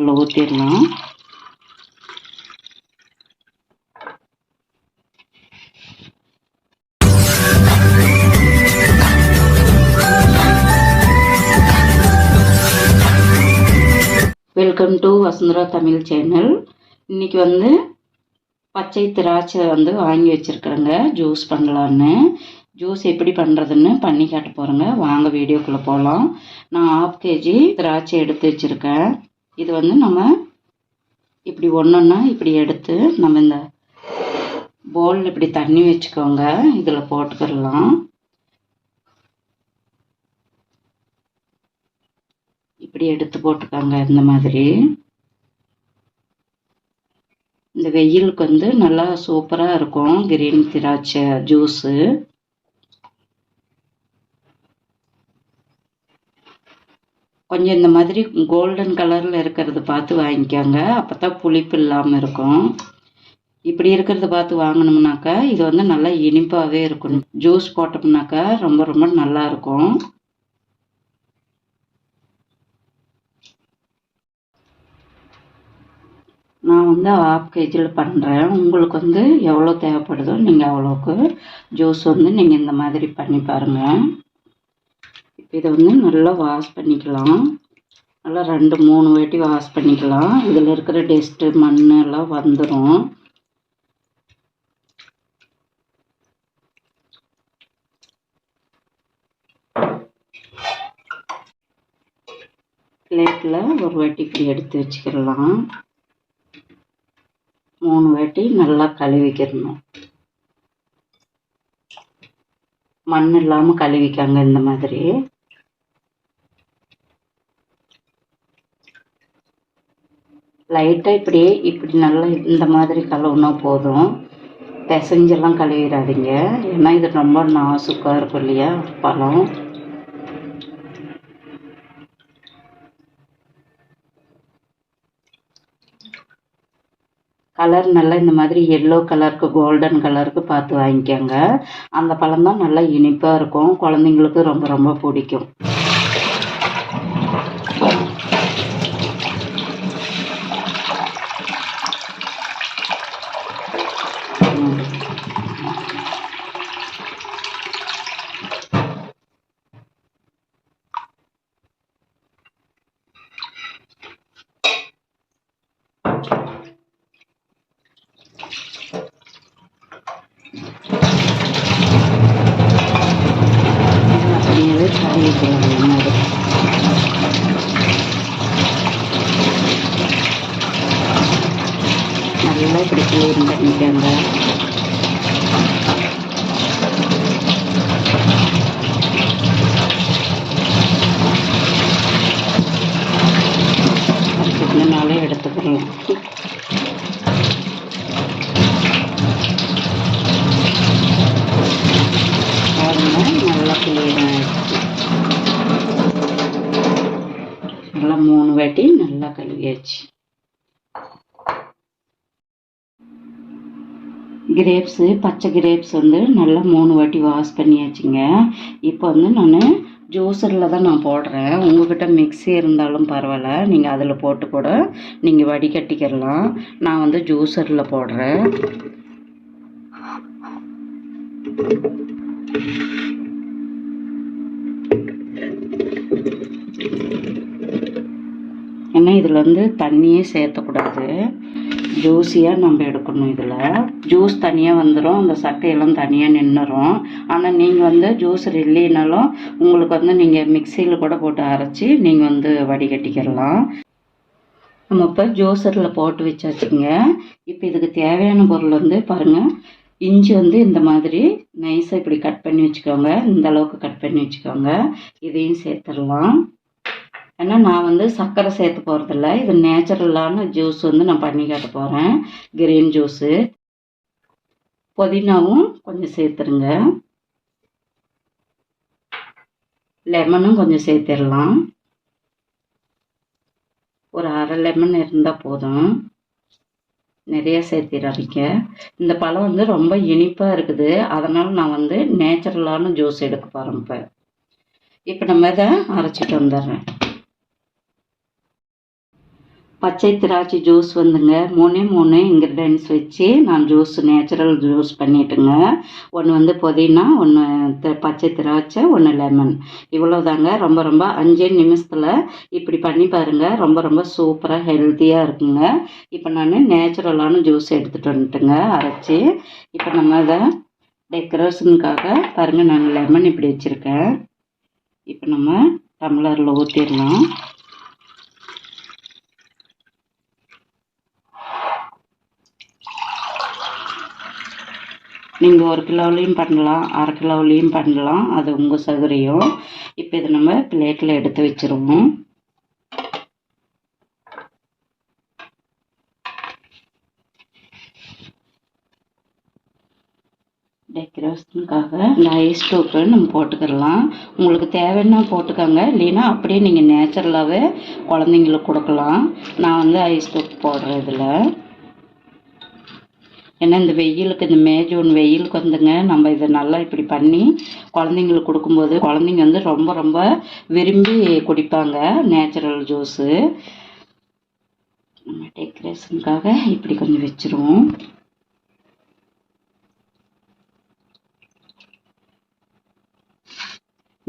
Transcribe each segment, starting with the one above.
இதில் ஊற்றிடலாம் welcome to Vasundhara Tamil channel இன்னைக்கு வந்து பச்சை திராட்சை வந்து வாங்கி வச்சுருக்குறேங்க. ஜூஸ் பண்ணலான்னு ஜூஸ் எப்படி பண்ணுறதுன்னு பண்ணி காட்ட போகிறேங்க வாங்க வீடியோக்குள்ளே போகலாம் நான் ஆஃப் கேஜி திராட்சை எடுத்து வச்சுருக்கேன். இது வந்து நம்ம இப்படி ஒன்றுன்னா இப்படி எடுத்து நம்ம இந்த பவுலில் இப்படி தண்ணி வச்சுக்கோங்க. இதில் போட்டுக்கிடலாம். இப்படி எடுத்து போட்டுக்கோங்க இந்த மாதிரி. இந்த வெயிலுக்கு வந்து நல்லா சூப்பராக இருக்கும். கிரீன் திராட்சை ஜூஸு கொஞ்சம் இந்த மாதிரி கோல்டன் கலரில் இருக்கிறது பார்த்து வாங்கிக்கோங்க. அப்போ தான் புளிப்பு இல்லாமல் இருக்கும். இப்படி இருக்கிறத பார்த்து வாங்கினோம்னாக்கா இது வந்து நல்லா இனிப்பாகவே இருக்கும். ஜூஸ் போட்டோம்னாக்கா ரொம்ப ரொம்ப நல்லா இருக்கும். நான் வந்து ஹாஃப் கேஜியில் பண்ணுறேன் உங்களுக்கு வந்து எவ்வளோ தேவைப்படுதோ நீங்கள் அவ்வளோக்கு ஜூஸ் வந்து நீங்கள் இந்த மாதிரி பண்ணி பாருங்கள் இதை வந்து நல்லா வாஷ் பண்ணிக்கலாம். நல்லா ரெண்டு மூணு வாட்டி வாஷ் பண்ணிக்கலாம். இதில் இருக்கிற டஸ்ட்டு மண் எல்லாம் வந்துடும் பிளேட்டில் ஒரு வாட்டி இப்படி எடுத்து வச்சுக்கிடலாம். மூணு வாட்டி நல்லா கழுவிக்கிறணும் மண் இல்லாமல் கழுவிக்காங்க இந்த மாதிரி. லைட்டாக இப்படி இப்படி நல்லா இந்த மாதிரி கழுவுனா போதும். பிசைஞ்செல்லாம் கழுவிடாதீங்க. ஏன்னா இது ரொம்ப நாசுக்காக இருக்கும் இல்லையா? பழம். கலர் நல்லா இந்த மாதிரி எல்லோ கலருக்கு கோல்டன் கலருக்கு பார்த்து வாங்கிக்கோங்க. அந்த பழம் தான் நல்லா இனிப்பாக இருக்கும். குழந்தைங்களுக்கு ரொம்ப ரொம்ப பிடிக்கும். நல்லா இப்படி க்ளீன் பண்ணிக்கோங்க அதுக்குனாலே நல்லா க்ளீன் நல்லா மூணு வாட்டி நல்லா கழுவியாச்சு. கிரேப்ஸு பச்சை கிரேப்ஸ் வந்து நல்லா மூணு வாட்டி வாஷ் பண்ணியாச்சுங்க. இப்போ வந்து நான் ஜூஸரில் தான் நான் போடுறேன். உங்கள்கிட்ட மிக்ஸி இருந்தாலும் பரவாயில்ல. நீங்கள் அதில் போட்டு கூட நீங்கள் வடிகட்டிக்கிடலாம் நான் வந்து ஜூஸரில் போடுறேன். ஏன்னா இதில் வந்து தண்ணியே சேர்த்தக்கூடாது. ஜூஸியாக நம்ம எடுக்கணும் இதில். ஜூஸ் தனியாக வந்துடும் அந்த சட்டையெல்லாம் தனியாக நின்றுரும் ஆனால் நீங்கள் வந்து ஜூஸர் இல்லைனாலும் உங்களுக்கு வந்து நீங்கள் மிக்சியில் கூட போட்டு அரைச்சி நீங்கள் வந்து வடிகட்டிக்கிடலாம் நம்ம இப்போ ஜூஸரில் போட்டு வச்சாச்சுங்க. இப்போ இதுக்கு தேவையான பொருள் வந்து பாருங்கள் இஞ்சி வந்து இந்த மாதிரி நைஸாக இப்படி கட் பண்ணி வச்சுக்கோங்க. இந்த அளவுக்கு கட் பண்ணி வச்சுக்கோங்க. இதையும் சேர்த்துடலாம். ஏன்னா நான் வந்து சர்க்கரை சேர்த்து போகிறதில்ல இது நேச்சுரலான ஜூஸ் வந்து நான் பண்ணி காட்ட போகிறேன் கிரீன் ஜூஸு. புதினாவும் கொஞ்சம் சேர்த்துருங்க. லெமனும் கொஞ்சம் சேர்த்துடலாம். ஒரு அரை லெமன் இருந்தால் போதும். நிறைய சேர்த்திடாதீங்க. இந்த பழம் வந்து ரொம்ப இனிப்பாக இருக்குது. அதனால் நான் வந்து நேச்சுரலான ஜூஸ் எடுக்க போகிறேன் இப்போ. இப்போ நம்ம இதை அரைச்சிட்டு வந்துடுறேன். பச்சை திராட்சை ஜூஸ் வந்துங்க. மூணே மூணு இன்க்ரீடியன்ஸ் வச்சு நான் ஜூஸ் நேச்சுரல் ஜூஸ் பண்ணிட்டுங்க. ஒன்று வந்து புதினா ஒன்று பச்சை திராட்சை ஒன்று லெமன் இவ்வளோதாங்க ரொம்ப ரொம்ப அஞ்சே நிமிஷத்தில் இப்படி பண்ணி பாருங்கள் ரொம்ப ரொம்ப சூப்பராக ஹெல்த்தியாக இருக்குங்க. இப்போ நான் நேச்சுரலான ஜூஸ் எடுத்துகிட்டு வந்துட்டுங்க. அரைச்சி இப்போ நம்ம அதை டெக்கரேஷனுக்காக பாருங்கள் நான் லெமன் இப்படி வச்சுருக்கேன். இப்போ நம்ம டம்ளரில் ஊற்றிடலாம் நீங்கள் ஒரு கிலோலேயும் பண்ணலாம் அரை கிலோவிலையும் பண்ணலாம். அது உங்கள் சௌகரியம். இப்போ இதை நம்ம பிளேட்டில் எடுத்து வச்சுருவோம். டெக்கரேஷனுக்காக இந்த ஐஸ் டோப்பு நம்ம போட்டுக்கிடலாம். உங்களுக்கு தேவைன்னா போட்டுக்கோங்க. இல்லைன்னா அப்படியே நீங்கள் நேச்சுரலாகவே குழந்தைங்களுக்கு கொடுக்கலாம். நான் வந்து ஐஸ் டோப் போடுறேன் இதில் ஏன்னா இந்த வெயிலுக்கு இந்த மே ஜூன் வெயிலுக்கு வந்துங்க நம்ம இதை நல்லா இப்படி பண்ணி குழந்தைங்களுக்கு கொடுக்கும்போது குழந்தைங்க வந்து ரொம்ப ரொம்ப விரும்பி குடிப்பாங்க நேச்சுரல் ஜூஸு நம்ம டெக்கரேஷனுக்காக இப்படி கொஞ்சம் வச்சுருவோம்.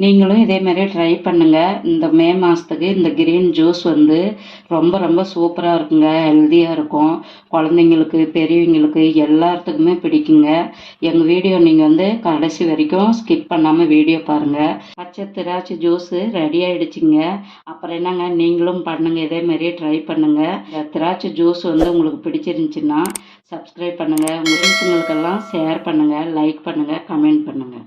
நீங்களும் இதே மாதிரியே ட்ரை பண்ணுங்கள் இந்த மே மாதத்துக்கு இந்த கிரீன் ஜூஸ் வந்து ரொம்ப ரொம்ப சூப்பராக இருக்குங்க. ஹெல்த்தியாக இருக்கும். குழந்தைங்களுக்கு பெரியவங்களுக்கு எல்லாத்துக்குமே பிடிக்குங்க. எங்கள் வீடியோ நீங்கள் வந்து கடைசி வரைக்கும் ஸ்கிப் பண்ணாமல் வீடியோ பாருங்கள் பச்சை திராட்சை ஜூஸு ரெடி ஆகிடுச்சிங்க அப்புறம் என்னங்க? நீங்களும் பண்ணுங்கள் இதே மாதிரியே ட்ரை பண்ணுங்கள் திராட்சை ஜூஸ் வந்து உங்களுக்கு பிடிச்சிருந்துச்சின்னா சப்ஸ்கிரைப் பண்ணுங்கள் உங்கள் ஃப்ரெண்ட்ஸுங்களுக்கெல்லாம் ஷேர் பண்ணுங்கள் லைக் பண்ணுங்கள் கமெண்ட் பண்ணுங்கள்